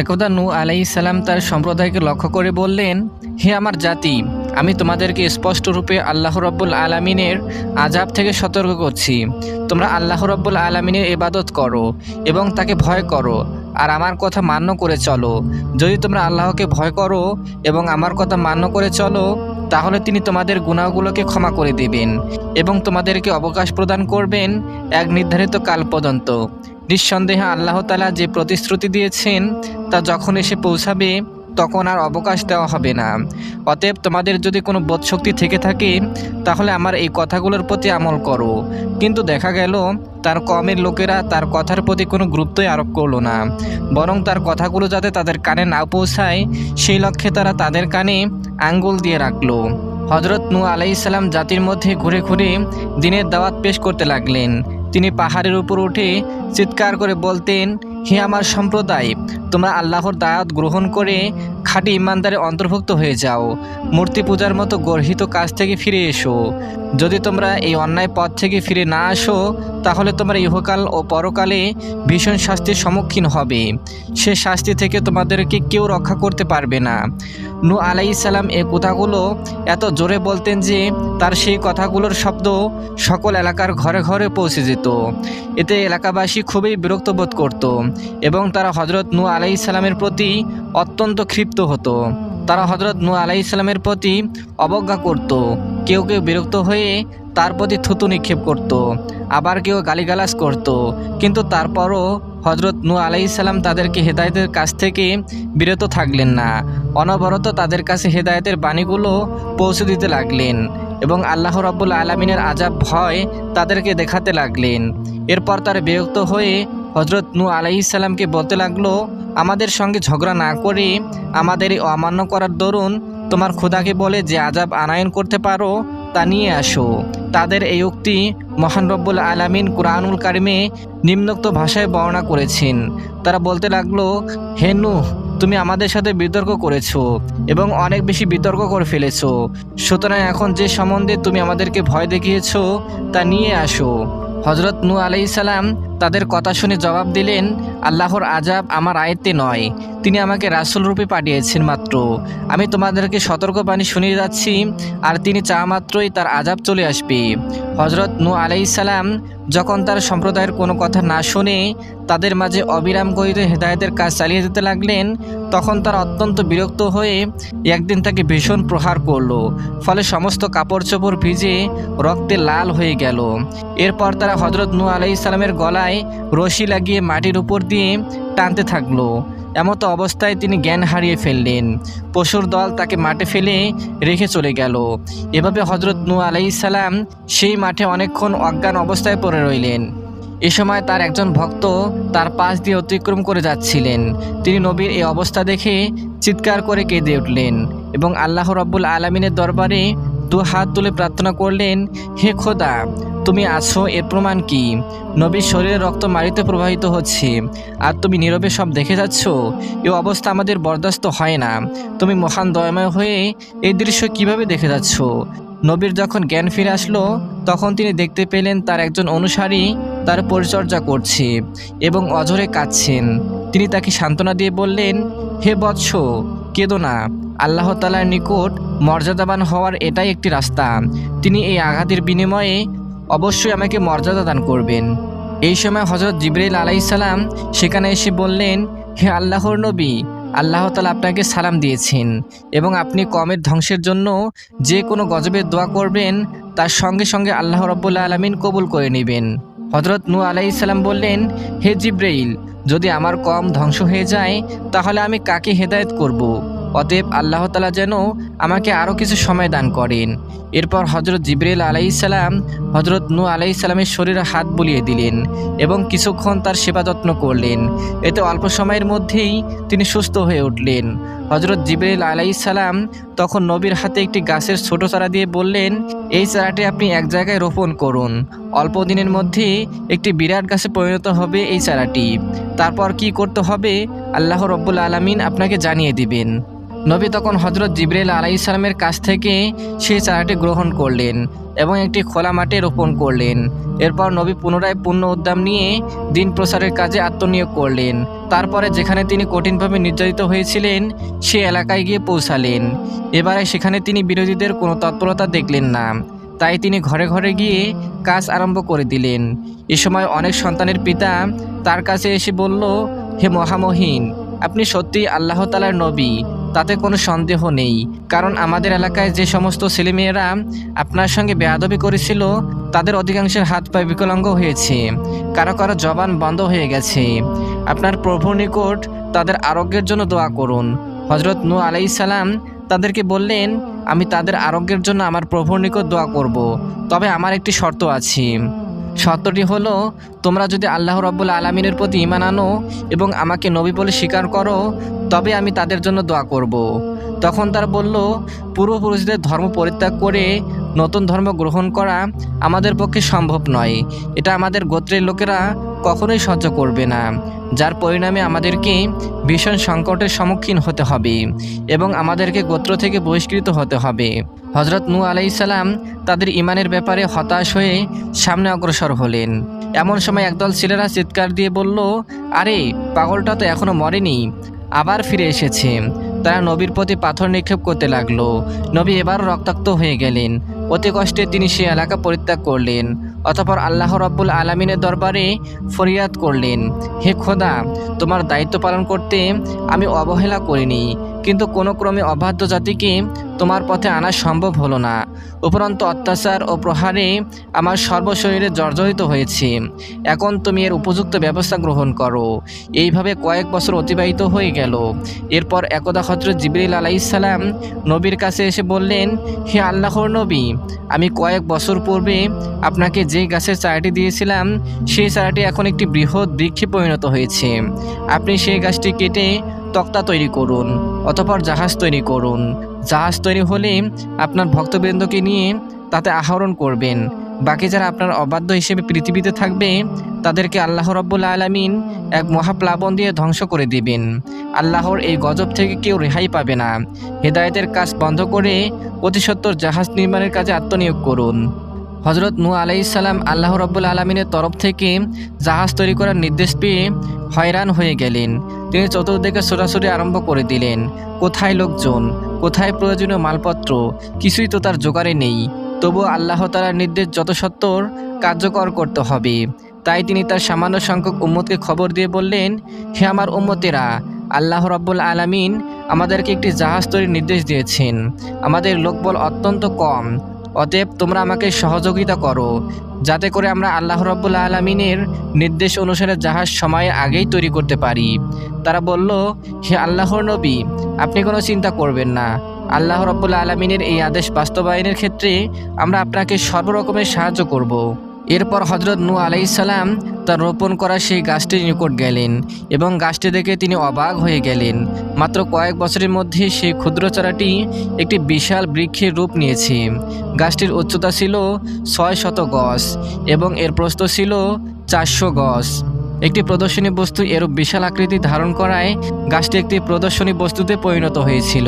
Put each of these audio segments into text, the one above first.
একদা নূ আলাইসাল্লাম তার সম্প্রদায়কে লক্ষ্য করে বললেন, হে আমার জাতি, আমি তোমাদেরকে স্পষ্ট রূপে আল্লাহ রব্বুল আলমিনের আজাব থেকে সতর্ক করছি। তোমরা আল্লাহ রব্বুল আলমিনের ইবাদত করো এবং তাকে ভয় করো, আর আমার কথা মান্য করে চলো। যদি তোমরা আল্লাহকে ভয় করো এবং আমার কথা মান্য করে চলো, তাহলে তিনি তোমাদের গুণাগুলোকে ক্ষমা করে দেবেন এবং তোমাদেরকে অবকাশ প্রদান করবেন এক নির্ধারিত কাল পর্যন্ত। নিঃসন্দেহে আল্লাহ তালা যে প্রতিশ্রুতি দিয়েছেন, তা যখন এসে পৌঁছাবে, তখন আর অবকাশ দেওয়া হবে না। অতএব তোমাদের যদি কোনো বোধশক্তি থেকে থাকে, তাহলে আমার এই কথাগুলোর প্রতি আমল করো। কিন্তু দেখা গেল, তার কমের লোকেরা তার কথার প্রতি কোনো গুরুত্বই আরোপ করল না। বরং তার কথাগুলো যাতে তাদের কানে না পৌঁছায়, সেই লক্ষ্যে তারা তাদের কানে আঙ্গুল দিয়ে রাখল। হজরত নু আলাইসাল্লাম জাতির মধ্যে ঘুরে ঘুরে দিনের দাওয়াত পেশ করতে লাগলেন। তিনি পাহাড়ের উপর উঠে চিৎকার করে বলতেন, হে আমার সম্প্রদায়, তোমরা আল্লাহর দায়াত গ্রহণ করে খাঁটি ইমানদারে অন্তর্ভুক্ত হয়ে যাও। মূর্তি পূজার মতো গর্হিত কাজ থেকে ফিরে এসো। যদি তোমরা এই অন্যায় পথ থেকে ফিরে না আসো, তাহলে তোমরা ইহকাল ও পরকালে ভীষণ শাস্তির সম্মুখীন হবে। সে শাস্তি থেকে তোমাদেরকে কেউ রক্ষা করতে পারবে না। নু আলাই সালাম এ কথাগুলো এত জোরে বলতেন যে তার সেই কথাগুলোর শব্দ সকল এলাকার ঘরে ঘরে পৌঁছে যেত। এতে এলাকাবাসী খুবই বিরক্ত বোধ করত এবং তারা হজরত নু আলাই সালামের প্রতি অত্যন্ত ক্ষিপ্ত হতো। তারা হজরত নু আলাই সালামের প্রতি অবজ্ঞা করত। কেউ কেউ বিরক্ত হয়ে তার প্রতি থুতু নিক্ষেপ করত, আবার কেউ গালিগালাজ করত। কিন্তু তারপরও হজরত নু আলাইসাল্লাম তাদেরকে হেদায়েতের কাছ থেকে বিরত থাকলেন না। অনবরত তাদের কাছে হেদায়তের বাণীগুলো পৌঁছে দিতে লাগলেন এবং আল্লাহ রব্বুল আলমিনের আজাব ভয় তাদেরকে দেখাতে লাগলেন। এরপর তার বিরক্ত হয়ে হজরত নু আলাইসাল্লামকে বলতে লাগল, আমাদের সঙ্গে ঝগড়া না করে আমাদের অমান্য করার দরুন তোমার খোদাকে বলে যে আজাব আনায়ন করতে পারো, তা নিয়ে আসো। তাদের এই উক্তি মহান রব্বুল আলামিন কুরআনুল কারিমে নিম্নোক্ত ভাষায় বর্ণনা করেছেন। তারা বলতে লাগল, হে নূহ, তুমি আমাদের সাথে বিতর্ক করেছ এবং অনেক বেশি বিতর্ক করে ফেলেছো। সুতরাং এখন যে সম্বন্ধে তুমি আমাদেরকে ভয় দেখিয়েছো, তা নিয়ে আসো। হজরত নু আলাইসাল্লাম তাদের কথা শুনে জবাব দিলেন, আল্লাহর আজাব আমার আয়ত্তে নয়। তিনি আমাকে রাসুল রূপে পাঠিয়েছেন মাত্র। আমি তোমাদেরকে সতর্কবাণী শুনিয়ে যাচ্ছি, আর তিনি চা মাত্রই তার আজাব চলে আসবে। হজরত নু আলাইসাল্লাম যখন তার সম্প্রদায়ের কোনো কথা না শুনে তাদের মাঝে অবিরাম গহিত হেদায়তের কাজ চালিয়ে যেতে লাগলেন, তখন তারা অত্যন্ত বিরক্ত হয়ে একদিন তাকে ভীষণ প্রহার করল, ফলে সমস্ত কাপড় চোপড় ভিজে রক্তে লাল হয়ে গেল। এরপর তারা হজরত নু আলাইসাল্লামের গলায় রশি লাগিয়ে মাটির উপর দিয়ে টানতে থাকল। এমতো অবস্থায় তিনি জ্ঞান হারিয়ে ফেললেন। পশুর দল তাকে মাঠে ফেলে রেখে চলে গেল। এভাবে হজরত নু আলাইসাল্লাম সেই মাঠে অনেকক্ষণ অজ্ঞান অবস্থায় পড়ে রইলেন। এ সময় তার একজন ভক্ত তার পাশ দিয়ে অতিক্রম করে যাচ্ছিলেন। তিনি নবীর এই অবস্থা দেখে চিৎকার করে কেঁদে উঠলেন এবং আল্লাহ রব্বুল আলমিনের দরবারে দু হাত তুলে প্রার্থনা করলেন, হে খোদা, তুমি আছো, এর প্রমাণ কি? নবীর শরীরে রক্ত মারিতে প্রবাহিত হচ্ছে, আর তুমি নীরবে সব দেখে যাচ্ছ? এ অবস্থা আমাদের বরদাস্ত হয় না। তুমি মহান দয়াময় হয়ে এই দৃশ্য কীভাবে দেখে যাচ্ছ? নবীর যখন জ্ঞান ফিরে আসলো, তখন তিনি দেখতে পেলেন তার একজন অনুসারী তার পরিচর্যা করছে এবং অঝরে কাঁদছেন। তিনি তাকে সান্ত্বনা দিয়ে বললেন, হে বৎস, কেদো না। আল্লাহ তালার নিকট মর্যাদাবান হওয়ার এটাই একটি রাস্তা। তিনি এই আঘাতের বিনিময়ে অবশ্যই আমাকে মর্যাদা দান করবেন। এই সময় হজরত জিবরাইল আলাইসাল্লাম সেখানে এসে বললেন, হে আল্লাহর নবী, আল্লাহ তালা আপনাকে সালাম দিয়েছেন এবং আপনি কমের ধ্বংসের জন্য যে কোনো গজবের দোয়া করবেন, তার সঙ্গে সঙ্গে আল্লাহ রব্বুল্লা আলমিন কবুল করে নেবেন। হজরত নু আলাইসাল্লাম বললেন, হে জিব্রাইল, যদি আমার কম ধ্বংস হয়ে যায়, তাহলে আমি কাকে হেদায়ত করব। অতএব আল্লাহ তালা যেন আমাকে আরও কিছু সময় দান করেন। এরপর হজরত জিব্রাইল আলাইসাল্লাম হজরত নু আলাইসাল্লামের শরীরে হাত বুলিয়ে দিলেন এবং কিছুক্ষণ তার সেবা যত্ন করলেন। এতে অল্প সময়ের মধ্যেই তিনি সুস্থ হয়ে উঠলেন। হজরত জিবরিল আলাই সালাম তখন নবীর হাতে একটি গাছের ছোট চারা দিয়ে বললেন, এই চারাটি আপনি এক জায়গায় রোপণ করুন। অল্প দিনের মধ্যে একটি বিরাট গাছে পরিণত হবে এই চারাটি। তারপর কি করতে হবে? আল্লাহ রব্বুল আলমিন আপনাকে জানিয়ে দিবেন। নবী তখন হজরত জিব্রাইল আলাইসালামের কাছ থেকে সেই চারাটি গ্রহণ করলেন এবং একটি খোলা মাঠে রোপণ করলেন। এরপর নবী পুনরায় পূর্ণ উদ্যম নিয়ে দিন প্রসারের কাজে আত্মনিয়োগ করলেন। তারপরে যেখানে তিনি কঠিনভাবে নির্যাতিত হয়েছিলেন, সে এলাকায় গিয়ে পৌঁছালেন। এবারে সেখানে তিনি বিরোধীদের কোনো তৎপরতা দেখলেন না। তাই তিনি ঘরে ঘরে গিয়ে কাজ আরম্ভ করে দিলেন। এ সময় অনেক সন্তানের পিতা তার কাছে এসে বলল, হে মহামহিন, আপনি সত্যিই আল্লাহ তালার নবী। তাতে কোনো সন্দেহ নেই। কারণ আমাদের এলাকায় যে সমস্ত ছেলেমেয়েরা আপনার সঙ্গে বেয়াদবি করেছিল, তাদের অধিকাংশের হাত পায়ে বিকলাঙ্গ হয়েছে। কারও কারও জবান বন্ধ হয়ে গেছে। আপনার প্রভুর নিকট তাদের আরোগ্যের জন্য দোয়া করুন। হজরত নু আলাই সালাম তাদেরকে বললেন, আমি তাদের আরোগ্যের জন্য আমার প্রভুর নিকট দোয়া করব। তবে আমার একটি শর্ত আছে। শর্তটি হলো, তোমরা যদি আল্লাহ রব্বুল আলমিনের প্রতি ইমান আনো এবং আমাকে নবী বলে স্বীকার করো, তবে আমি তাদের জন্য দোয়া করব। তখন তার বলল, পূর্বপুরুষদের ধর্ম পরিত্যাগ করে নতুন ধর্ম গ্রহণ করা আমাদের পক্ষে সম্ভব নয় এটা আমাদের গোত্রের লোকেরা কখনোই সহ্য করবে না যার পরিণামে আমাদেরকে ভীষণ সংকটের সম্মুখীন হতে হবে এবং আমাদেরকে গোত্র থেকে বহিষ্কৃত হতে হবে। হজরত নু আলাইসাল্লাম তাদের ইমানের ব্যাপারে হতাশ হয়ে সামনে অগ্রসর হলেন। এমন সময় একদল ছেলেরা চিৎকার দিয়ে বলল, আরে, পাগলটা তো এখনও মরেনি, আবার ফিরে এসেছে। তারা নবীর প্রতি পাথর নিক্ষেপ করতে লাগল। নবী এবার রক্তাক্ত হয়ে গেলেন। অতি কষ্টে তিনি সে এলাকা পরিত্যাগ করলেন। অতপর আল্লাহ রব্বুল আলমিনের দরবারে ফরিয়াদ করলেন, হে খোদা, তোমার দায়িত্ব পালন করতে আমি অবহেলা করিনি। কিন্তু কোনো ক্রমে অবাধ্য জাতিকে তোমার পথে আনা সম্ভব হলো না। উপরন্ত অত্যাচার ও প্রহারে আমার সর্বশরীরে জর্জরিত হয়েছে। এখন তুমি এর উপযুক্ত ব্যবস্থা গ্রহণ করো। এইভাবে কয়েক বছর অতিবাহিত হয়ে গেল। এরপর একদা হজরত জিবরিল আলাইসাল্লাম নবীর কাছে এসে বললেন, হে আল্লাহর নবী, আমি কয়েক বছর পূর্বে আপনাকে যে গাছের চারাটি দিয়েছিলাম, সেই চারাটি এখন একটি বৃহৎ বৃক্ষে পরিণত হয়েছে। আপনি সেই গাছটি কেটে তক্তা তৈরি করুন অতপর জাহাজ তৈরি করুন। জাহাজ তৈরি হলে আপনার ভক্তবৃন্দকে নিয়ে তাতে আহরণ করবেন। বাকি যারা আপনার অবাধ্য হিসেবে পৃথিবীতে থাকবে, তাদেরকে আল্লাহ রব্বুল আলমিন এক মহাপ্লাবন দিয়ে ধ্বংস করে দিবেন। আল্লাহর এই গজব থেকে কেউ রেহাই পাবে না। হেদায়েতের কাজ বন্ধ করে অতিসত্বর জাহাজ নির্মাণের কাজে আত্মনিয়োগ করুন। হজরত নু আলাইসাল্লাম আল্লাহ রব্বুল আলমিনের তরফ থেকে জাহাজ তৈরি করার নির্দেশ পেয়ে হয়রান হয়ে গেলেন। তিনি চতুর্দিকে ছোটাছুটি আরম্ভ করে দিলেন। কোথায় লোকজন? কোথায় প্রয়োজনীয় মালপত্র? কিছুই তো তার জোগাড়ে নেই। তবু আল্লাহ তালার নির্দেশ যত সত্তর কার্যকর করতে হবে। তাই তিনি তার সামান্য সংখ্যক উম্মতকে খবর দিয়ে বললেন, হে আমার উম্মতেরা, আল্লাহ রব্বুল আলামিন আমাদেরকে একটি জাহাজ তৈরির নির্দেশ দিয়েছেন। আমাদের লোকবল অত্যন্ত কম। অতএব তোমরা আমাকে সহযোগিতা করো, যাতে করে আমরা আল্লাহ রব্বুল আলমিনের নির্দেশ অনুসারে জাহাজ সময়ের আগেই তৈরি করতে পারি তারা বলল, হে আল্লাহর নবী, আপনি কোনো চিন্তা করবেন না আল্লাহ রব্বুল আলমিনের এই আদেশ বাস্তবায়নের ক্ষেত্রে আমরা আপনাকে সর্বরকমের সাহায্য করব। এরপর হজরত নু আলাইসাল্লাম তার রোপণ করা সেই গাছটির নিকট গেলেন এবং গাছটি দেখে তিনি অবাক হয়ে গেলেন। মাত্র কয়েক বছরের মধ্যে সেই ক্ষুদ্র চারাটি একটি বিশাল বৃক্ষের রূপ নিয়েছে। গাছটির উচ্চতা ছিল ছয় শত গজ এবং এর প্রস্থ ছিল চারশো গজ। একটি প্রদর্শনী বস্তু এরূপ বিশাল আকৃতি ধারণ করায় গাছটি একটি প্রদর্শনী বস্তুতে পরিণত হয়েছিল।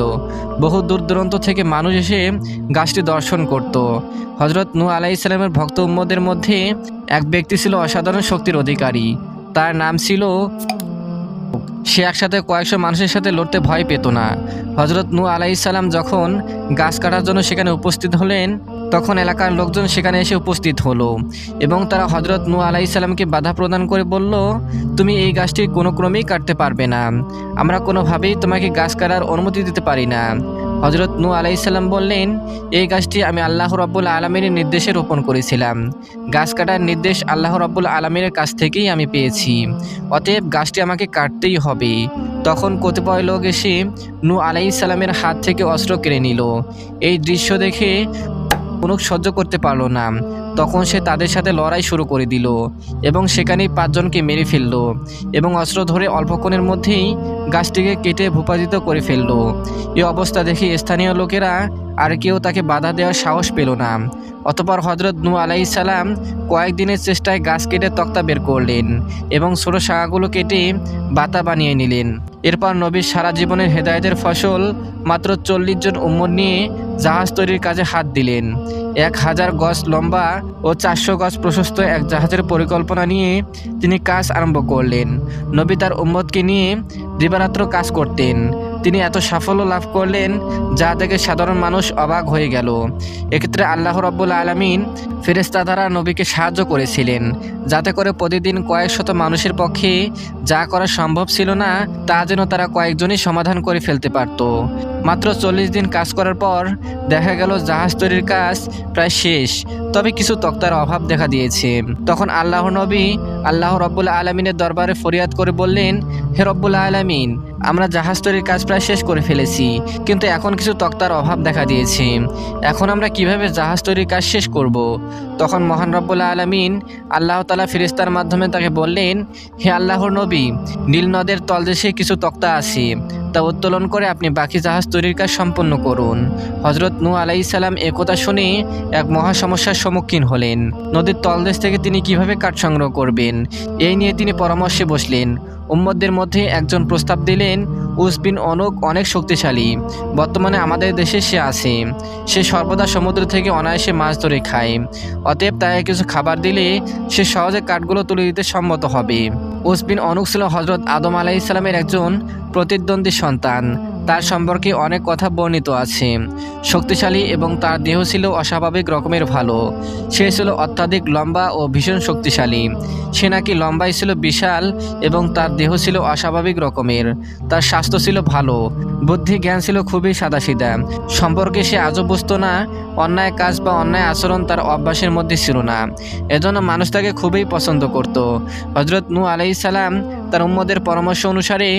বহু দূর দূরান্ত থেকে মানুষ এসে গাছটি দর্শন করত। হজরত নু আলাহ ইসলামের ভক্ত উম্মদের মধ্যে এক ব্যক্তি ছিল অসাধারণ শক্তির অধিকারী। তার নাম ছিল সে একসাথে কয়েকশো মানুষের সাথে লড়তে ভয় পেত না। হজরত নু আলাইসাল্লাম যখন গাছ কাটার জন্য সেখানে উপস্থিত হলেন তখন এলাকার লোকজন সেখানে এসে উপস্থিত হলো এবং তারা হজরত নু আলাইসাল্লামকে বাধা প্রদান করে বলল, তুমি এই গাছটি কোনো ক্রমেই কাটতে পারবে না। আমরা কোনোভাবেই তোমাকে গাছ কাটার অনুমতি দিতে পারি না। হজরত নু আলাইসাল্লাম বললেন, এই গাছটি আমি আল্লাহ রব্বুল আলমিনের নির্দেশে রোপণ করেছিলাম। গাছ কাটার নির্দেশ আল্লাহ রব্বুল আলমিনের কাছ থেকেই আমি পেয়েছি। অতএব গাছটি আমাকে কাটতেই হবে। তখন কতিপয় লোক এসে নু আলাইসাল্লামের হাত থেকে অস্ত্র কেড়ে নিল। এই দৃশ্য দেখে অনুক সহ্য করতে পারল না। তখন সে তাদের সাথে লড়াই শুরু করে দিল এবং সেখানেই পাঁচজনকে মেরে ফেলল এবং অস্ত্র ধরে অল্পক্ষণের মধ্যেই গাছটিকে কেটে ভূপাদিত করে ফেলল। এই অবস্থা দেখে স্থানীয় লোকেরা আর কেউ তাকে বাধা দেওয়ার সাহস পেল না। অতপর হজরত নু আলাই সালাম কয়েকদিনের চেষ্টায় গাছ কেটে তক্তা বের করলেন এবং ছোটো শাখাগুলো কেটে বাতা বানিয়ে নিলেন। এরপর নবীর সারা জীবনের হেদায়তের ফসল মাত্র চল্লিশ জন উম্মর নিয়ে জাহাজ তৈরির কাজে হাত দিলেন। এক হাজার গজ লম্বা ও চারশো গজ প্রশস্ত এক জাহাজের পরিকল্পনা নিয়ে তিনি কাজ আরম্ভ করলেন। নবী তার উম্মতকে নিয়ে দিবারাত্র কাজ করতেন। তিনি এত সাফল্য লাভ করলেন, যা দেখে সাধারণ মানুষ অবাক হয়ে গেল। এক্ষেত্রে আল্লাহ রব্বুল আলমিন ফেরেস্তা দ্বারা নবীকে সাহায্য করেছিলেন, যাতে করে প্রতিদিন কয়েক শত মানুষের পক্ষে যা করা সম্ভব ছিল না, তা যেন তারা কয়েকজনই সমাধান করে ফেলতে পারত। মাত্র চল্লিশ দিন কাজ করার পর দেখা গেল জাহাজ তৈরির কাজ প্রায় শেষ, তবে কিছু তক্তার অভাব দেখা দিয়েছে। তখন আল্লাহ নবী আল্লাহ রব্বুল আলমিনের দরবারে ফরিয়াদ করে বললেন, হে রব্বুল আলমিন, আমরা জাহাজ তৈরির কাজ প্রায় শেষ করে ফেলেছি, কিন্তু এখন কিছু তক্তার অভাব দেখা দিয়েছে এখন আমরা কীভাবে জাহাজ তৈরির কাজ শেষ করব। তখন মহান রব্বুল আলমিন আল্লাহ তালা ফিরিস্তার মাধ্যমে তাকে বললেন, হে আল্লাহর নবী, নীল নদের তলদেশে কিছু তক্তা আছে তা উত্তোলন করে আপনি বাকি জাহাজ তৈরির কাজ সম্পন্ন করুন। হজরত নু আলাই সালাম একথা শুনে এক মহা সমস্যার সম্মুখীন হলেন। নদীর তলদেশ থেকে তিনি কীভাবে কাঠ সংগ্রহ করবেন? এই নিয়ে তিনি পরামর্শে বসলেন। উম্মদদের মধ্যে একজন প্রস্তাব দিলেন উসবিন অনক অনেক শক্তিশালী। বর্তমানে আমাদের দেশে সে আছে। সে সর্বদা সমুদ্র থেকে অনায়াসে মাছ ধরে খায়। অতএব তাকে কিছু খাবার দিলে সে সহজে কাঠগুলো তুলে দিতে সম্মত হবে। উসবিন অনুক ছিল হজরত আদম আলাইসালামের একজন প্রতিদ্বন্দ্বী সন্তান। তার সম্পর্কে অনেক কথা বর্ণিত আছে। শক্তিশালী এবং তার দেহ ছিল অস্বাভাবিক রকমের ভালো। সে ছিল অত্যাধিক লম্বা ও ভীষণ শক্তিশালী। সে নাকি লম্বাই ছিল বিশাল এবং তার দেহ ছিল অস্বাভাবিক রকমের। তার স্বাস্থ্য ছিল ভালো। বুদ্ধি জ্ঞান ছিল খুবই সাদাসিধা। সম্পর্কে সে আজও বুঝতো না, অন্যায় কাজ বা অন্যায় আচরণ তার অভ্যাসের মধ্যে ছিল না। এজন্য মানুষ তাকে খুবই পছন্দ করত। হজরত নু আলাই তার উম্মদের পরামর্শ অনুসারে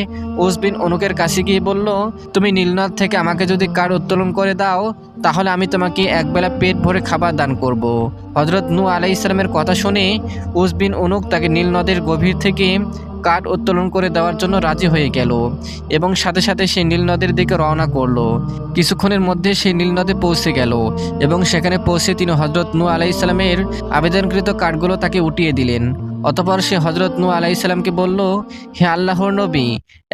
উসবিন অনুকের কাছে গিয়ে বলল, তুমি নীলনদ থেকে আমাকে যদি কার উত্তোলন করে দাও, তাহলে আমি তোমাকে একবেলা পেট ভরে খাবার দান করব। হজরত নু আলাই ইসলামের কথা শুনে উসবিন অনুক তাকে নীলনদের গভীর থেকে কাঠ উত্তোলন করে দেওয়ার জন্য রাজি হয়ে গেল এবং সাথে সাথে সে নীল নদের দিকে রওনা করল কিছুক্ষণের মধ্যে সে নীল নদে পৌঁছে গেল এবং সেখানে পৌঁছে তিনি হজরত নু আলাই ইসলামের আবেদনকৃত কাঠগুলো তাকে উঠিয়ে দিলেন অতপর সে হজরত নু আলাই ইসলামকে বলল, হে আল্লাহর নবী,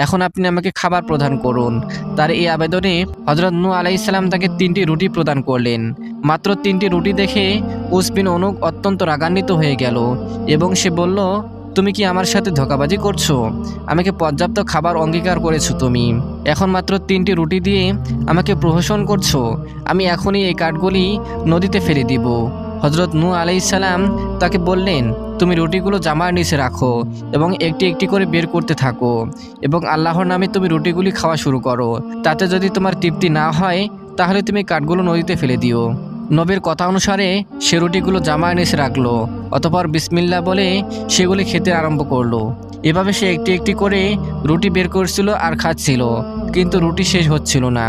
এখন আপনি আমাকে খাবার প্রদান করুন। তার এই আবেদনে হজরত নু আলাই ইসলাম তাকে তিনটি রুটি প্রদান করলেন। মাত্র তিনটি রুটি দেখে উসবিন অনুক অত্যন্ত রাগান্বিত হয়ে গেল এবং সে বলল, তুমি কি আমার সাথে ধোকাবাজি করছ? আমাকে পর্যাপ্ত খাবার অঙ্গীকার করেছ তুমি। এখন মাত্র তিনটি রুটি দিয়ে আমাকে প্রহসন করছ। আমি এখনই এই কাঠগুলি নদীতে ফেলে দিব। হজরত নু আলাইসাল্লাম তাকে বললেন, তুমি রুটিগুলো জামার নিচে রাখো এবং একটি একটি করে বের করতে থাকো এবং আল্লাহর নামে তুমি রুটিগুলি খাওয়া শুরু করো। তাতে যদি তোমার তৃপ্তি না হয়, তাহলে তুমি কাঠগুলো নদীতে ফেলে দিও। নবীর কথা অনুসারে সে রুটিগুলো জামায় নিচে রাখল, অতপর বিসমিল্লা বলে সেগুলি খেতে আরম্ভ করল। এভাবে সে একটি একটি করে রুটি বের করছিল আর খাচ্ছিল, কিন্তু রুটি শেষ হচ্ছিল না।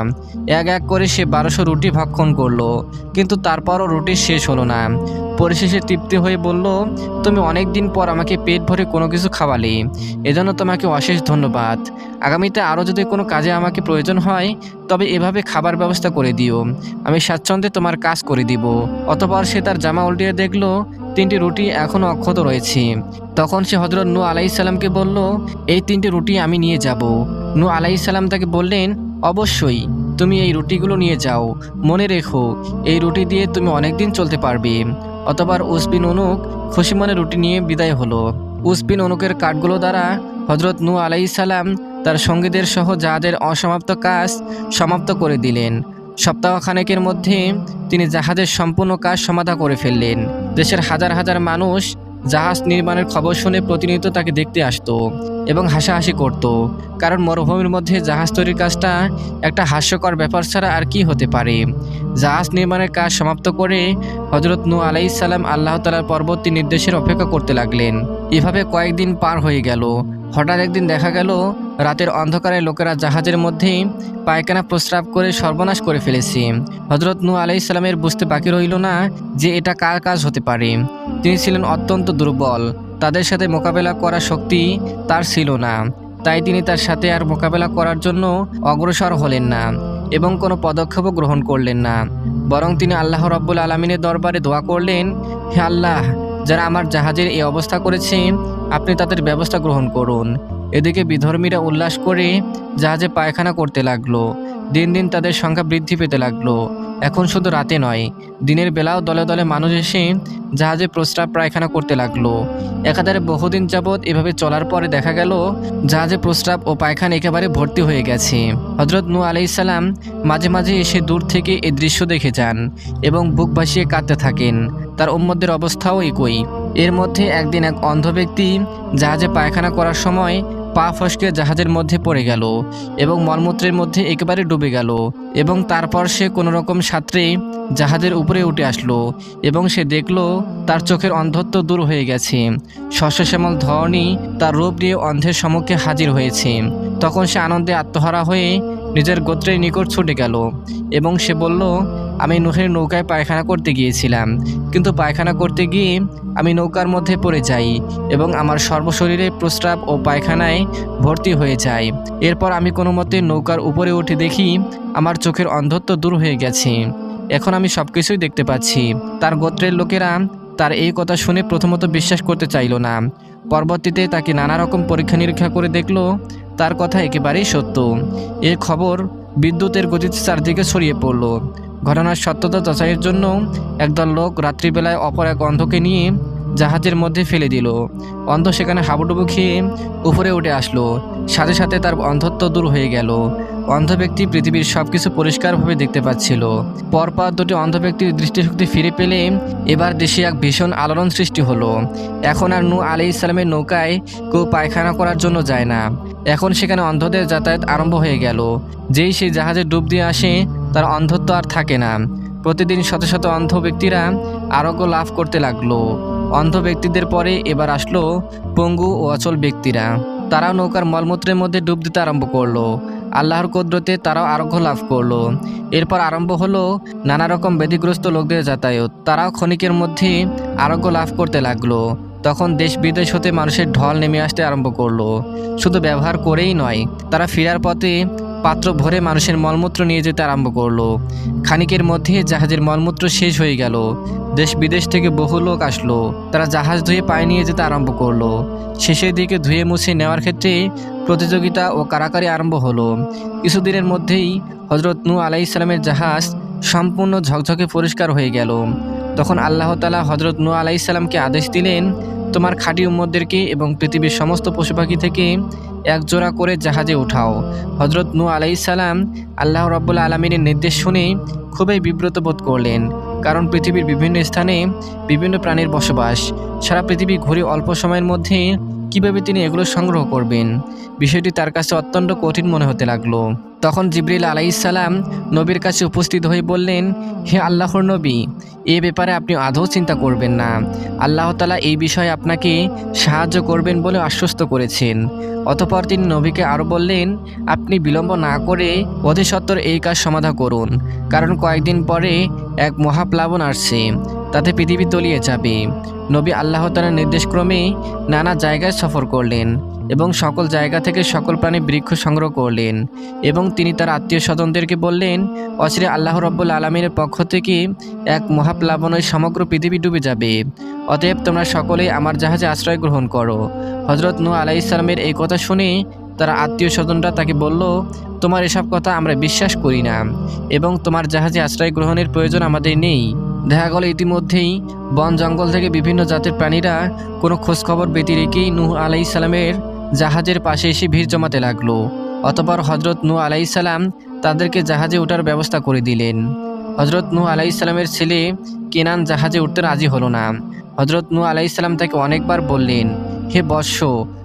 এক এক করে সে বারোশো রুটি ভক্ষণ করল, কিন্তু তারপরও রুটি শেষ হলো না। পরিশেষে তৃপ্তি হয়ে বলল, তুমি অনেক দিন পর আমাকে পেট ভরে কোনো কিছু খাওয়ালে, এজন্য তোমাকে অশেষ ধন্যবাদ। আগামীতে আরও যদি কোনো কাজে আমাকে প্রয়োজন হয়, তবে এভাবে খাবার ব্যবস্থা করে দিও। আমি স্বাচ্ছন্দ্যে তোমার কাজ করে দিব। অতপর সে তার জামা উল্টিয়ে দেখল তিনটি রুটি এখনও অক্ষত রয়েছে। তখন সে হজরত নু আলাইসাল্লামকে বলল, এই তিনটি রুটি আমি নিয়ে যাব। নু আলাইসাল্লাম তাকে বললেন, অবশ্যই, তুমি এই রুটিগুলো নিয়ে যাও। মনে রেখো, এই রুটি দিয়ে তুমি অনেকদিন চলতে পারবে। অতবার উসবিন অনুক খুশি মনে রুটি নিয়ে বিদায় হলো। উসবিন অনুকের কাঠগুলো দ্বারা হজরত নু আলাইসাল্লাম তার সঙ্গীদের সহ যাদের অসমাপ্ত কাজ সমাপ্ত করে দিলেন। সপ্তাহখানেকের মধ্যে তিনি জাহাজের সম্পূর্ণ কাজ সমাধা করে ফেললেন। দেশের হাজার হাজার মানুষ জাহাজ নির্মাণের খবর শুনে প্রতিনিয়ত তাকে দেখতে আসতো এবং হাসাহাসি করত। কারণ মরুভূমির মধ্যে জাহাজ তৈরির কাজটা একটা হাস্যকর ব্যাপার ছাড়া আর কি হতে পারে। জাহাজ নির্মাণের কাজ সমাপ্ত করে হজরত নু আলাই সালাম আল্লাহ তালার পরবর্তী নির্দেশের অপেক্ষা করতে লাগলেন। এভাবে কয়েকদিন পার হয়ে গেল। হঠাৎ একদিন দেখা গেল, রাতের অন্ধকারে লোকেরা জাহাজের মধ্যেই পায়খানা প্রস্রাব করে সর্বনাশ করে ফেলেছে। হজরত নু আলাই ইসলামের বুঝতে বাকি রইল না যে এটা কার কাজ হতে পারে। তিনি ছিলেন অত্যন্ত দুর্বল, তাদের সাথে মোকাবেলা করার শক্তি তার ছিল না। তাই তিনি তার সাথে আর মোকাবেলা করার জন্য অগ্রসর হলেন না এবং কোনো পদক্ষেপও গ্রহণ করলেন না। বরং তিনি আল্লাহ রব্বুল আলমিনের দরবারে দোয়া করলেন, হে আল্লাহ যারা আমার জাহাজের এই অবস্থা করেছে, আপনি তাদের ব্যবস্থা গ্রহণ করুন। এদিকে বিধর্মীরা উল্লাস করে জাহাজে পায়খানা করতে লাগল। দিন দিন তাদের সংখ্যা বৃদ্ধি পেতে লাগল। এখন শুধু রাতে নয়, দিনের বেলাও দলে দলে মানুষ এসে জাহাজে প্রস্রাব পায়খানা করতে লাগল। একাধারে বহুদিন যাবৎ এভাবে চলার পরে দেখা গেল, জাহাজে প্রস্রাব ও পায়খানা একেবারে ভর্তি হয়ে গেছে। হজরত নু আলাইসাল্লাম মাঝে মাঝে এসে দূর থেকে এই দৃশ্য দেখে যান এবং বুক ভাসিয়ে কাঁদতে থাকেন। তার উম্মদের অবস্থাও একই। এর মধ্যে একদিন এক অন্ধ ব্যক্তি জাহাজে পায়খানা করার সময় পা ফসকে জাহাজের মধ্যে পড়ে গেল এবং মলমূত্রের মধ্যে একেবারে ডুবে গেল এবং তারপর সে কোনো রকম সাঁতরে জাহাজের উপরে উঠে আসলো এবং সে দেখল তার চোখের অন্ধত্ব দূর হয়ে গেছে। শস্য শ্যামল ধরনী তার রূপ নিয়ে অন্ধের সম্মুখে হাজির হয়েছে। তখন সে আনন্দে আত্মহারা হয়ে নিজের গোত্রের নিকট ছুটে গেল এবং সে বলল আমি নুহের নৌকায় পায়খানা করতে গিয়েছিলাম। কিন্তু পায়খানা করতে গিয়ে আমি নৌকার মধ্যে পড়ে যাই এবং আমার সর্বশরীরে প্রস্রাব ও পায়খানায় ভর্তি হয়ে যায় এরপর আমি কোনো মতে নৌকার উপরে উঠে দেখি আমার চোখের অন্ধত্ব দূর হয়ে গেছে। এখন আমি সব কিছুই দেখতে পাচ্ছি। তার গোত্রের লোকেরা তার এই কথা শুনে প্রথমত বিশ্বাস করতে চাইল না। পরবর্তীতে তাকে নানা রকম পরীক্ষা নিরীক্ষা করে দেখল তার কথা একেবারেই সত্য। এ খবর বিদ্যুতের গতিতে চারদিকে ছড়িয়ে পড়ল। ঘটনার সত্যতা যাচাইয়ের জন্য একদল লোক রাত্রিবেলায় অপর এক অন্ধকে নিয়ে জাহাজের মধ্যে ফেলে দিল। অন্ধ সেখানে হাবুডুবু খেয়ে উপরে উঠে আসলো। সাথে সাথে তার অন্ধত্ব দূর হয়ে গেল। অন্ধ ব্যক্তি পৃথিবীর সব কিছু পরিষ্কারভাবে দেখতে পাচ্ছিল। পরপর দুটি অন্ধ ব্যক্তির দৃষ্টিশক্তি ফিরে পেলে এবার দেশে এক ভীষণ আলোড়ন সৃষ্টি হলো। এখন আর নূ আলি ইসলামের নৌকায় কেউ পায়খানা করার জন্য যায় না। এখন সেখানে অন্ধদের যাতায়াত আরম্ভ হয়ে গেল। যেই সেই জাহাজে ডুব দিয়ে আসে তার অন্ধত্ব আর থাকে না। প্রতিদিন শত শত অন্ধ ব্যক্তিরা আরোগ্য লাভ করতে লাগল। অন্ধ ব্যক্তিদের পরে এবার আসলো পঙ্গু ও অচল ব্যক্তিরা। তারাও নৌকার মলমূত্রের মধ্যে ডুব দিতে আরম্ভ করল। আল্লাহর কদরতে তারাও আরোগ্য লাভ করল। এরপর আরম্ভ হলো নানা রকম ব্যাধিগ্রস্ত লোকদের যাতায়াত। তারাও ক্ষণিকের মধ্যে আরোগ্য লাভ করতে লাগল। তখন দেশ বিদেশ হতে মানুষের ঢল নেমে আসতে আরম্ভ করল। শুধু ব্যবহার করেই নয়, তারা ফেরার পথে পাত্র ভরে মানুষের মলমূত্র নিয়ে যেতে আরম্ভ করল। খানিকের মধ্যে জাহাজের মলমূত্র শেষ হয়ে গেল। দেশ বিদেশ থেকে বহু লোক আসলো। তারা জাহাজ ধুয়ে পায়ে নিয়ে যেতে আরম্ভ করল। শেষের দিকে ধুয়ে মুছে নেওয়ার ক্ষেত্রে প্রতিযোগিতা ও কারাকারি আরম্ভ হলো। কিছুদিনের মধ্যেই হজরত নু আলাই ইসলামের জাহাজ সম্পূর্ণ ঝকঝকে পরিষ্কার হয়ে গেল। তখন আল্লাহ তালা হজরত নু আলাই ইসলামকে আদেশ দিলেন তোমার খাঁটি উম্মদদেরকে এবং পৃথিবীর সমস্ত পশু পাখি থেকে একজোড়া করে জাহাজে উঠাও। হজরত নু আলাইসাল্লাম আল্লাহ রব্বুল আলমিনের নির্দেশ শুনে খুবই বিব্রত বোধ করলেন, কারণ পৃথিবীর বিভিন্ন স্থানে বিভিন্ন প্রাণীর বসবাস, সারা পৃথিবী ঘুরে অল্প সময়ের মধ্যে কীভাবে তিনি এগুলো সংগ্রহ করবেন? বিষয়টি তার কাছে অত্যন্ত কঠিন মনে হতে লাগল। তখন জিবরিল আলাইসাল্লাম নবীর কাছে উপস্থিত হয়ে বললেন, হে আল্লাহর নবী, এ ব্যাপারে আপনি আদৌ চিন্তা করবেন না। আল্লাহ তালা এই বিষয়ে আপনাকে সাহায্য করবেন বলে আশ্বস্ত করেছেন। অতপর তিনি নবীকে আরও বললেন, আপনি বিলম্ব না করে অধিসত্বর এই কাজ সমাধা করুন, কারণ কয়েকদিন পরে এক মহাপ্লাবন আসছে। তাতে পৃথিবী তলিয়ে যাবে। নবী আল্লাহ তালার নির্দেশক্রমে নানা জায়গায় সফর করলেন এবং সকল জায়গা থেকে সকল প্রাণী বৃক্ষ সংগ্রহ করলেন এবং তিনি তার আত্মীয় স্বজনদেরকে বললেন, অচিরে আল্লাহ রব্বুল আলমিনের পক্ষ থেকে এক মহাপ্লাবনের সমগ্র পৃথিবী ডুবে যাবে। অতএব তোমরা সকলেই আমার জাহাজে আশ্রয় গ্রহণ করো। হজরত নু আলাই ইসলামের এই কথা শুনে তার আত্মীয় স্বজনরা তাকে বলল, তোমার এসব কথা আমরা বিশ্বাস করি না এবং তোমার জাহাজে আশ্রয় গ্রহণের প্রয়োজন আমাদের নেই। দেখা গেল ইতিমধ্যেই বন জঙ্গল থেকে বিভিন্ন জাতের প্রাণীরা কোনো খোঁজখবর ব্যতি রেখেই নূহ আলাই ইসলামের জাহাজের পাশে এসে ভিড় জমাতে লাগল। অতপর হজরত নূ আলাই সালাম তাদেরকে জাহাজে ওঠার ব্যবস্থা করে দিলেন। হজরত নূ আলাই ইসলামের ছেলে কেনান জাহাজে উঠতে রাজি হলো না। হজরত নূ আলাই ইসলাম তাকে অনেকবার বললেন, হে বৎস,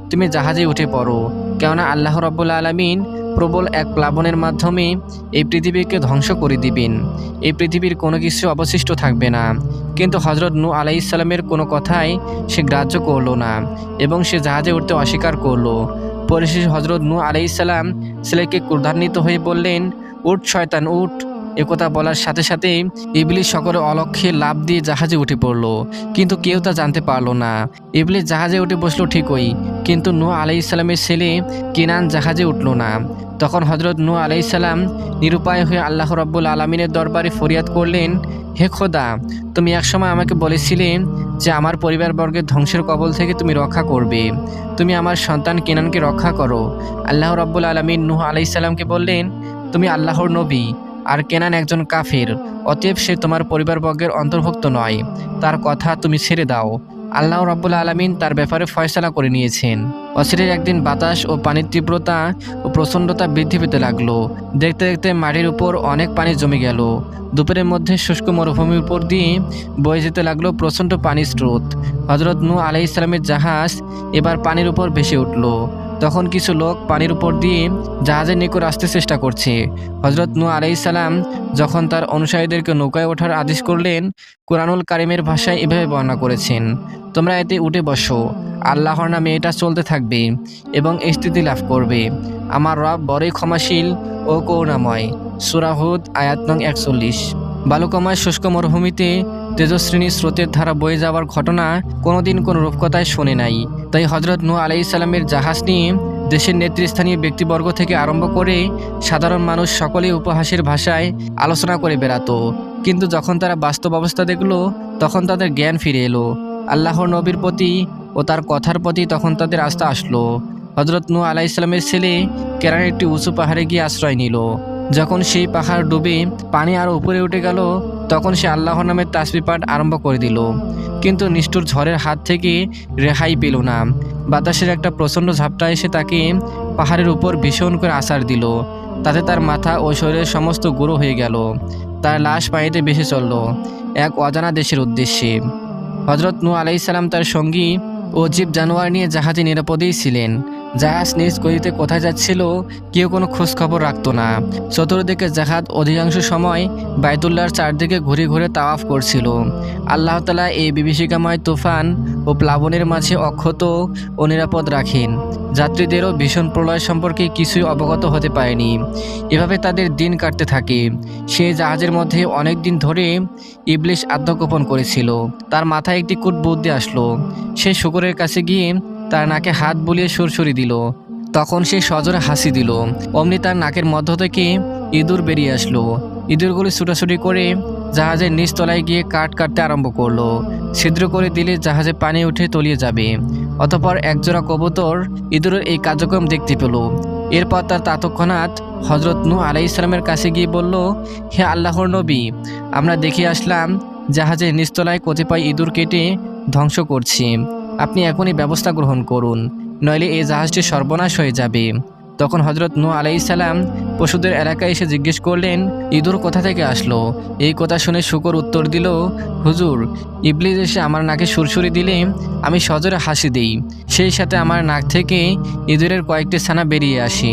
তুমি জাহাজে উঠে পড়ো। কেননা আল্লাহ রব্বুল আলমিন প্রবল এক প্লাবনের মাধ্যমে এই পৃথিবীকে ধ্বংস করে দিবেন। এই পৃথিবীর কোনো কিছু অবশিষ্ট থাকবে না। কিন্তু হজরত নু আলাই ইসলামের কোনো কথাই সে গ্রাহ্য করল না এবং সে জাহাজে উঠতে অস্বীকার করল। পরিশেষে হজরত নু আলাই ইসলাম ছেলেকে ক্রোধান্বিত হয়ে বললেন, উঠ, শয়তান, উঠ। একথা বলার সাথে সাথে ইবলিশ সকলে অলক্ষ্যে লাভ দিয়ে জাহাজে উঠে পড়ল। কিন্তু কেউ তা জানতে পারল না। ইবলিশ জাহাজে উঠে বসল ঠিকই, কিন্তু নু আলাই ইসলামের ছেলে কেনান জাহাজে উঠল না। তখন হজরত নু আলাই সালাম নিরুপায় হয়ে আল্লাহ রব্বুল আলমিনের দরবারে ফরিয়াদ করলেন, হে খোদা, তুমি একসময় আমাকে বলেছিলে যে আমার পরিবারবর্গের ধ্বংসের কবল থেকে তুমি রক্ষা করবে। তুমি আমার সন্তান কেনানকে রক্ষা করো। আল্লাহ রব্বুল আলমিন নূহ আলাইসাল্লামকে বললেন, তুমি আল্লাহর নবী আর কেনান একজন কাফের, অতএব সে তোমার পরিবারবর্গের অন্তর্ভুক্ত নয়। তার কথা তুমি ছেড়ে দাও। আল্লাহ রব্বুল আলমিন তার ব্যাপারে ফয়সলা করে নিয়েছেন। অচিরের একদিন বাতাস ও পানির তীব্রতা ও প্রচণ্ডতা বৃদ্ধি পেতে লাগল। দেখতে দেখতে মাটির উপর অনেক পানি জমে গেল। দুপুরের মধ্যে শুষ্ক মরুভূমির উপর দিয়ে বয়ে যেতে লাগল প্রচণ্ড পানির স্রোত। হজরত নু আলাই ইসলামের জাহাজ এবার পানির উপর ভেসে উঠল। তখন কিছু লোক পানির উপর দিয়ে জাহাজের নিকট আসতে চেষ্টা করছে। হজরত নূ আলাই সালাম যখন তার অনুসারীদেরকে নৌকায় ওঠার আদেশ করলেন, কোরআনুল কারিমের ভাষায় এভাবে বর্ণনা করেছেন, তোমরা এতে উঠে বসো, আল্লাহর নামে এটা চলতে থাকবে এবং স্থিতি লাভ করবে। আমার রব বড়ই ক্ষমাশীল ও করুণাময়। সুরাহুদ আয়াত নং একচল্লিশ। বালুকময় শুষ্ক মরুভূমিতে তেজশ্রেণী স্রোতের ধারা বয়ে যাওয়ার ঘটনা কোনোদিন কোনো রূপকথায় শোনে নাই। তাই হজরত নূ আলাই সালামের জাহাজ নিয়ে দেশের নেতৃস্থানীয় ব্যক্তিবর্গ থেকে আরম্ভ করে সাধারণ মানুষ সকলেই উপহাসের ভাষায় আলোচনা করে বেড়াতো। কিন্তু যখন তারা বাস্তব অবস্থা দেখল, তখন তাদের জ্ঞান ফিরে এলো। আল্লাহর নবীর প্রতি ও তার কথার প্রতি তখন তাদের আস্থা আসলো। হজরত নূ আলাহ ইসলামের ছেলে কেরান একটি উঁচু পাহাড়ে গিয়ে আশ্রয় নিল। যখন সেই পাহাড় ডুবে পানি আরও উপরে উঠে গেল তখন সে আল্লাহর নামের তাসবি পাঠ আরম্ভ করে দিল। কিন্তু নিষ্ঠুর ঝড়ের হাত থেকে রেহাই পেল না। বাতাসের একটা প্রচণ্ড ঝাপটা এসে তাকে পাহাড়ের উপর ভীষণ করে আছাড় দিল। তাতে তার মাথা ও শরীরের সমস্ত গুঁড়ো হয়ে গেল। তার লাশ পানিতে ভেসে চলল এক অজানা দেশের উদ্দেশ্যে। হজরত নূ আলাইসাল্লাম তার সঙ্গী ও জীব জানোয়ার নিয়ে জাহাজে নিরাপদেই ছিলেন। জাহাজ নিজ গতিতে কোথায় যাচ্ছিল, কেউ কোনো খোঁজ খবর রাখতো না। চতুর্দিকে জাহাজ অধিকাংশ সময় বাইতুল্লাহর চারদিকে ঘুরে ঘুরে তাওয়াফ করছিল। আল্লাহ তালা এই বিভীষিকাময় তুফান ও প্লাবনের মাঝে অক্ষত ও নিরাপদ রাখেন। যাত্রীদেরও ভীষণ প্রলয় সম্পর্কে কিছুই অবগত হতে পারেনি। এভাবে তাদের দিন কাটতে থাকে। সে জাহাজের মধ্যে অনেক দিন ধরে ইবলিশ আত্মগোপন করেছিল। তার মাথায় একটি কুট বুদ্ধি আসলো। সে শুকরের কাছে গিয়ে তার নাকে হাত বুলিয়ে সুরসুরি দিল। তখন সে সজোরে হাসি দিল। অমনি তার নাকের মধ্য থেকে ইঁদুর বেরিয়ে আসলো। ইঁদুরগুলি ছুটাছুটি করে জাহাজের নিচতলায় গিয়ে কাঠ কাটতে আরম্ভ করল। ছিদ্র করে দিলে জাহাজে পানি উঠে তলিয়ে যাবে। অতপর একজোড়া কবুতর ইঁদুরের এই কার্যক্রম দেখতে পেল। এরপর তার তৎক্ষণাৎ হজরত নু আলাই ইসলামের কাছে গিয়ে বলল, হে আল্লাহর নবী, আমরা দেখে আসলাম জাহাজের নিচতলায় কতিপয় ইঁদুর কেটে ধ্বংস করছি। আপনি এখনই ব্যবস্থা গ্রহণ করুন, নইলে এই জাহাজটি সর্বনাশ হয়ে যাবে। তখন হজরত নু আলাইসাল্লাম পশুদের এলাকায় এসে জিজ্ঞেস করলেন, ইঁদুর কোথা থেকে আসলো? এই কথা শুনে শুকর উত্তর দিল, হুজুর, ইবলিস এসে আমার নাকে সুরসুরি দিলে আমি সজোরে হাসি দিই। সেই সাথে আমার নাক থেকে ইঁদুরের কয়েকটি ছানা বেরিয়ে আসে।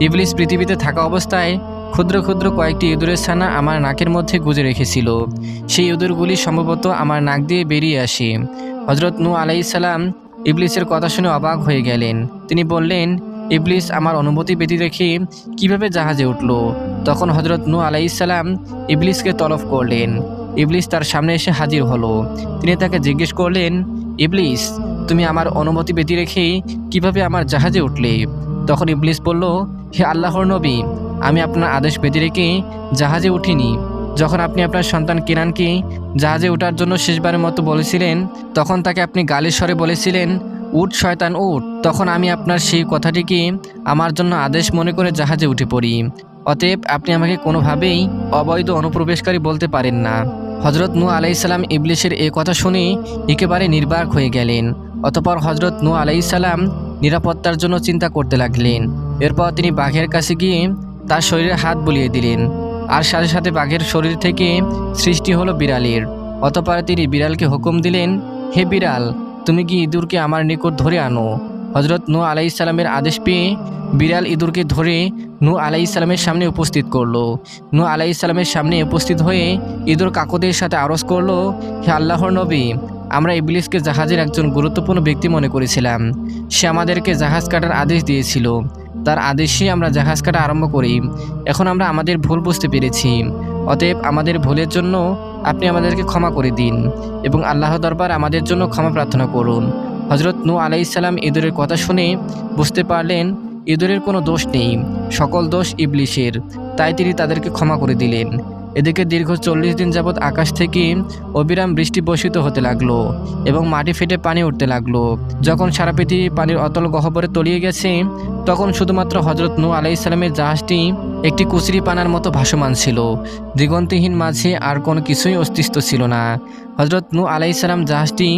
ইবলিস পৃথিবীতে থাকা অবস্থায় ক্ষুদ্র ক্ষুদ্র কয়েকটি ইঁদুরের ছানা আমার নাকের মধ্যে গুজে রেখেছিল। সেই ইঁদুরগুলি সম্ভবত আমার নাক দিয়ে বেরিয়ে আসে। হজরত নু আলাইসাল্লাম ইবলিসের কথা শুনে অবাক হয়ে গেলেন। তিনি বললেন, ইবলিস আমার অনুমতি ব্যতি রেখে কীভাবে জাহাজে উঠল? তখন হজরত নু আলাইসাল্লাম ইবলিসকে তলব করলেন। ইবলিস তার সামনে এসে হাজির হলো। তিনি তাকে জিজ্ঞেস করলেন, ইবলিস, তুমি আমার অনুমতি ব্যতি রেখে কীভাবে আমার জাহাজে উঠলে? তখন ইবলিস বলল, হে আল্লাহর নবী আমি আপনার আদেশ বেঁধে রেখে জাহাজে উঠিনি। যখন আপনি আপনার সন্তান কিরানকে জাহাজে ওঠার জন্য শেষবারের মতো বলেছিলেন, তখন তাকে আপনি গালের স্বরে বলেছিলেন, উঠ, শয়তান, উঠ। তখন আমি আপনার সেই কথাটিকে আমার জন্য আদেশ মনে করে জাহাজে উঠে পড়ি। অতএব আপনি আমাকে কোনোভাবেই অবৈধ অনুপ্রবেশকারী বলতে পারেন না। হজরত নু আলাইসাল্লাম ইবলিশের এ কথা শুনে একেবারে নির্বাক হয়ে গেলেন। অতপর হজরত নু আলাইসাল্লাম নিরাপত্তার জন্য চিন্তা করতে লাগলেন। এরপর তিনি বাঘের কাছে গিয়ে তার শরীরে হাত বুলিয়ে দিলেন। আর সাথে সাথে বাঘের শরীর থেকে সৃষ্টি হলো বিড়ালের। অতপর তিনি বিড়ালকে হুকুম দিলেন, হে বিড়াল, তুমি কি ইঁদুরকে আমার নিকট ধরে আনো? হজরত নূ আলাই সালামের আদেশ পেয়ে বিড়াল ইঁদুরকে ধরে নূ আলাই সালামের সামনে উপস্থিত করল। নূ আলাই সালামের সামনে উপস্থিত হয়ে ইঁদুর কাকদের সাথে আরজ করল, হে আল্লাহর নবী, আমরা ইবলিসকে জাহাজের একজন গুরুত্বপূর্ণ ব্যক্তি মনে করেছিলাম। সে আমাদেরকে জাহাজ কাটার আদেশ দিয়েছিল। তার আদেশে আমরা জাহাজ কাটা আরম্ভ করি। এখন আমরা আমাদের ভুল বুঝতে পেরেছি। অতএব আমাদের ভুলের জন্য আপনি আমাদেরকে ক্ষমা করে দিন এবং আল্লাহ দরবার আমাদের জন্য ক্ষমা প্রার্থনা করুন। হজরত নু আলাইসাল্লাম ইঁদুরের কথা শুনে বুঝতে পারলেন, ইঁদুরের কোনো দোষ নেই, সকল দোষ ইবলিশের। তাই তিনি তাদেরকে ক্ষমা করে দিলেন। এদিকে দীর্ঘ চল্লিশ দিন যাবৎ আকাশ থেকে অবিরাম বৃষ্টি বর্ষিত হতে লাগল এবং মাটি ফেটে পানি উঠতে লাগল। যখন সারা পৃথিবী পানির অতল গহ্বরে তলিয়ে গেছে তখন শুধুমাত্র হজরত নু আলাইসাল্লামের জাহাজটি একটি কুচরি পানার মতো ভাসমান ছিল। দিগন্তিহীন মাঝে আর কোনো কিছুই অস্তিত্ব ছিল না। হজরত নু আলাইসাল্লাম জাহাজটি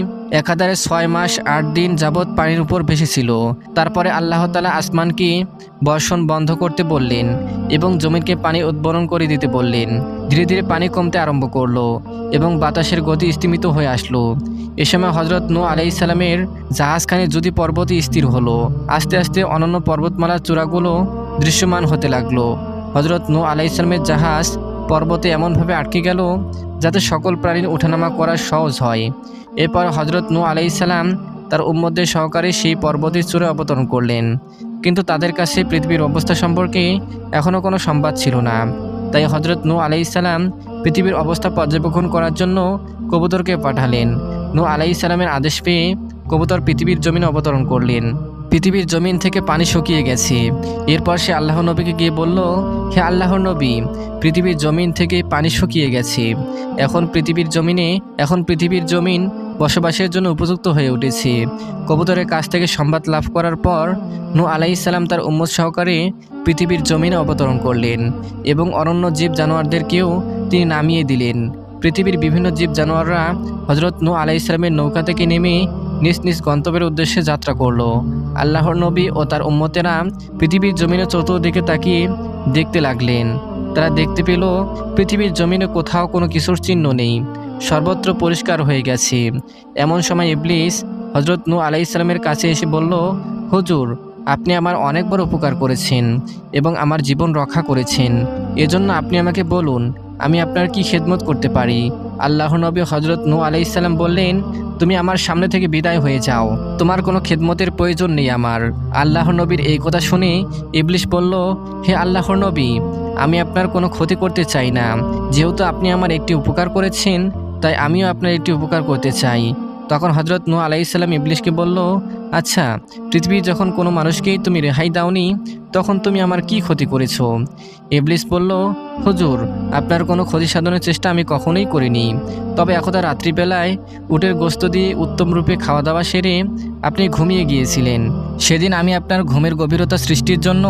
একাধারে ছয় মাস, আট দিন যাবৎ পানির উপর ভেসেছিল। তারপরে আল্লাহ তালা আসমানকে বর্ষণ বন্ধ করতে বললেন এবং জমিনকে পানি উদ্বরণ করে দিতে বললেন। ধীরে ধীরে পানি কমতে আরম্ভ করল এবং বাতাসের গতি স্থিমিত হয়ে আসলো। এ সময় হজরত নু আলাইসাল্লামের জাহাজখানে যদি পর্বতে স্থির হলো, আস্তে আস্তে অনন্য পর্বতমালার চূড়াগুলো দৃশ্যমান হতে লাগল। হজরত নু আলাইসাল্লামের জাহাজ পর্বতে এমনভাবে আটকে গেল যাতে সকল প্রাণীর ওঠানামা করা সহজ হয়। এরপর হজরত নু আলাইসাল্লাম তার উম্মদের সহকারে সেই পর্বতের চূড়ে অবতরণ করলেন। কিন্তু তাদের কাছে পৃথিবীর অবস্থা সম্পর্কে এখনও কোনো সংবাদ ছিল না। তাই হজরত নু আলাইসাল্লাম পৃথিবীর অবস্থা পর্যবেক্ষণ করার জন্য কবুতরকে পাঠালেন। নু আলাইসাল্লামের আদেশ পেয়ে কবুতর পৃথিবীর জমিনে অবতরণ করলেন। পৃথিবীর জমিন থেকে পানি শুকিয়ে গেছে। এরপর সে আল্লাহ নবীকে গিয়ে বলল, হে আল্লাহর নবী, পৃথিবীর জমিন থেকে পানি শুকিয়ে গেছে। এখন পৃথিবীর জমিনে, এখন পৃথিবীর জমিন বসবাসের জন্য উপযুক্ত হয়ে উঠেছে। কবুতরের কাছ থেকে সংবাদ লাভ করার পর নু আলাইসাল্লাম তার উম্মত সহকারে পৃথিবীর জমিনে অবতরণ করলেন এবং অরণ্য জীব জানোয়ারদেরকেও তিনি নামিয়ে দিলেন। পৃথিবীর বিভিন্ন জীব জানোয়াররা হজরত নু আলাইসালামের নৌকা থেকে নেমে নিজ নিজ গন্তব্যের উদ্দেশ্যে যাত্রা করল। আল্লাহর নবী ও তার উম্মতেরা পৃথিবীর জমিনে চতুর্দিকে তাকিয়ে দেখতে লাগলেন। তারা দেখতে পেল পৃথিবীর জমিনে কোথাও কোনো কিছুর চিহ্ন নেই। সর্বত্র পরিষ্কার হয়ে গেছে। এমন সময় ইবলিস হজরত নু আলাইসালামের কাছে এসে বলল, হুজুর, আপনি আমার অনেক বড় উপকার করেছেন এবং আমার জীবন রক্ষা করেছেন। এজন্য আপনি আমাকে বলুন আমি আপনার কি খেদমত করতে পারি? আল্লাহ নবী হজরত নু ইসলাম বললেন, তুমি আমার সামনে থেকে বিদায় হয়ে যাও। তোমার কোনো খেদমতের প্রয়োজন নেই আমার। আল্লাহ নবীর এই কথা শুনে ইবলিশ বলল, হে আল্লাহ নবী, আমি আপনার কোনো ক্ষতি করতে চাই না। যেহেতু আপনি আমার একটি উপকার করেছেন, তাই আমিও আপনার একটি উপকার করতে চাই। তখন হজরত নু আলাইসাল্লাম ইবলিশকে বলল আচ্ছা পৃথিবীর যখন কোনো মানুষকেই তুমি রেহাই দাওনি, তখন তুমি আমার কি ক্ষতি করেছ? ইবলিস বলল, হুজুর, আপনার কোনো ক্ষতি সাধনের চেষ্টা আমি কখনোই করিনি। তবে একদা রাত্রিবেলায় উটের গোস্ত দিয়ে উত্তম রূপে খাওয়া দাওয়া সেরে আপনি ঘুমিয়ে গিয়েছিলেন। সেদিন আমি আপনার ঘুমের গভীরতা সৃষ্টির জন্য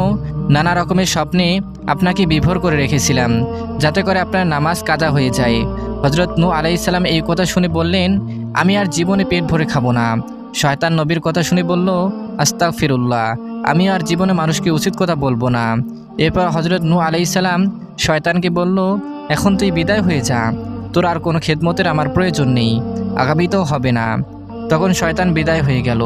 নানা রকমের স্বপ্নে আপনাকে বিভোর করে রেখেছিলাম, যাতে করে আপনার নামাজ কাজা হয়ে যায়। হজরত নু আলাইসাল্লাম এই কথা শুনে বললেন, আমি আর জীবনে পেট ভরে খাব না। শয়তান নবীর কথা শুনে বলল আস্তাক ফিরুল্লাহ আমি আর জীবনে মানুষকে উচিত কথা বলব না। এরপর হজরত নু আলাইসাল্লাম শয়তানকে বলল, এখন তুই বিদায় হয়ে যা, তোর আর কোনো খেদমতের আমার প্রয়োজন নেই, আগামীতেও হবে না। তখন শয়তান বিদায় হয়ে গেল।